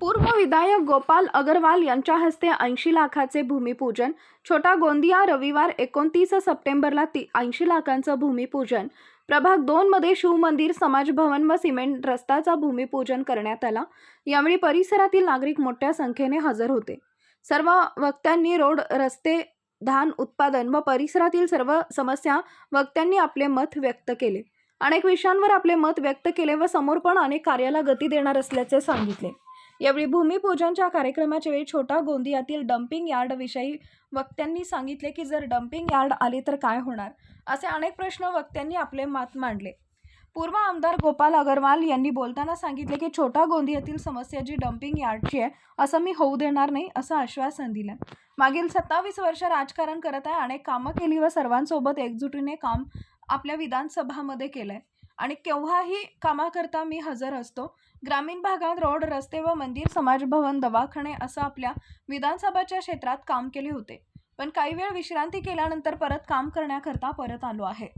पूर्व विधायक गोपाल अगरवाल यांच्या हस्ते ऐंशी लाखाचे भूमिपूजन छोटा गोंदिया रविवार एकोणतीस सप्टेंबरला ती ऐंशी लाखांचं भूमिपूजन प्रभाग दोनमध्ये शिवमंदिर समाज भवन व सिमेंट रस्ताचा भूमिपूजन करण्यात आला. यावेळी परिसरातील नागरिक मोठ्या संख्येने हजर होते. सर्व वक्त्यांनी रोड रस्ते धान उत्पादन व परिसरातील सर्व समस्या वक्त्यांनी आपले मत व्यक्त केले. अनेक विषयांवर आपले मत व्यक्त केले व समोर पण अनेक कार्याला गती देणार असल्याचे सांगितले. यावेळी भूमिपूजनच्या कार्यक्रमाच्या वेळी छोटा गोंदियातील डम्पिंग यार्ड विषयी वक्त्यांनी सांगितले की जर डम्पिंग यार्ड आले तर काय होणार? असे अनेक प्रश्न वक्त्यांनी आपले मत मांडले. पूर्व आमदार गोपाल अगरवाल यांनी बोलताना सांगितले की छोटा गोंदियातील समस्या जी डम्पिंग यार्डची आहे असं मी होऊ देणार नाही असं आश्वासन दिलं. मागील सत्तावीस वर्ष राजकारण करत आहे अनेक कामं केली व सर्वांसोबत एकजुटीने काम आपल्या विधानसभामध्ये केलं आहे आणि केव्हाही कामाकरता मी हजर असतो. ग्रामीण भागात रोड रस्ते व मंदिर समाजभवन दवाखाने असं आपल्या विधानसभाच्या क्षेत्रात काम केले होते. पण काही वेळ विश्रांती केल्यानंतर परत काम करण्याकरता परत आलो आहे.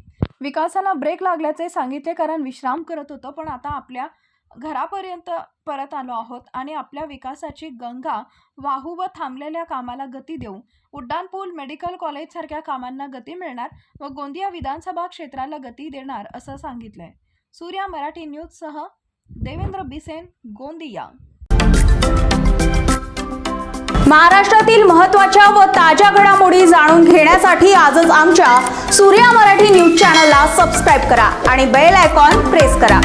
विकासाला ब्रेक लागल्याचे सांगितले कारण विश्राम करत होतो पण आता आपल्या घरापर्यंत परत आलो आहोत आणि आपल्या विकासाची गंगा वाहू व थांबलेल्या कामाला गती देऊ. उड्डाणपूल मेडिकल कॉलेज सारख्या कामांना गती मिळणार व गोंदिया विधानसभा क्षेत्राला गती देणार असं सांगितलंय. सूर्या मराठी न्यूजसह देवेंद्र बिसेन गोंदिया. महाराष्ट्रातील महत्त्वाच्या व ताज्या घडामोडी जाणून घेण्यासाठी आजच आमच्या सूर्या मराठी न्यूज चॅनलला सबस्क्राईब करा आणि बेल आयकॉन प्रेस करा.